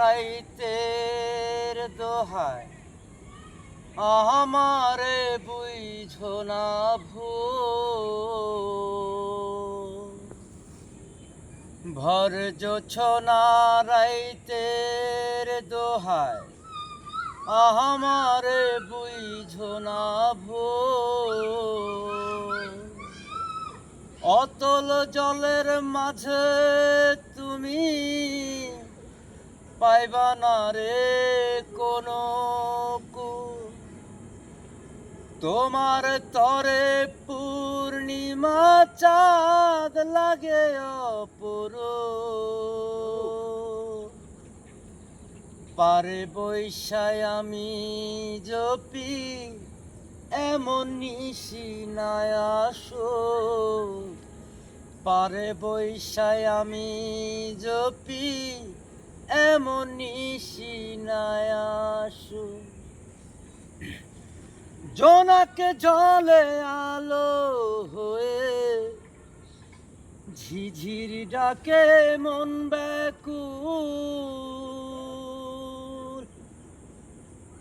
রাইতের দোহায়, আমারে বুঝো না ভূ ভর জোছনা রাইতের দোহায়, আমারে বুঝো না ভূ অতল জলের মাঝে পাইবা না রে কোনো। তোমার তরে পূর্ণিমা চাঁদ লাগে অপর পারে বৈশায় আমি জপি, এমন নিশি আসো পারে বৈশায় আমি জপি এমন আসো। জোনাকে জলে আলো হয়ে ঝিঝির ডাকে মন ব্যাকুল।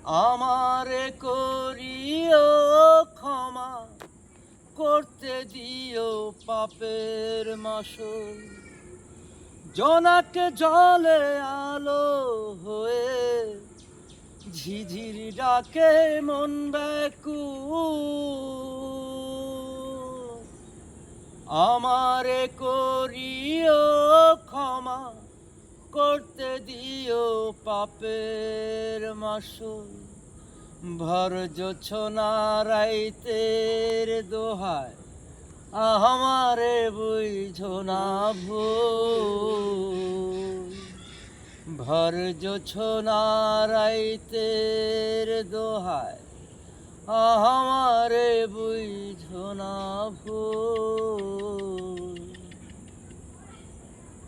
আমারে করিও ক্ষমা, করতে দিও পাপের মাসুল। জোনাকে জলে আলো হয়ে ঝিঝির ডাকে মন ব্যাকুল আমারে করিও ক্ষমা, করতে দিও পাপের মাসুল। ভর জোছনা রাইতের দোহায় আমারে বুঝো না ভো ভর জোছনা রাইতের দোহায়। আমারে বুঝো না ভুল।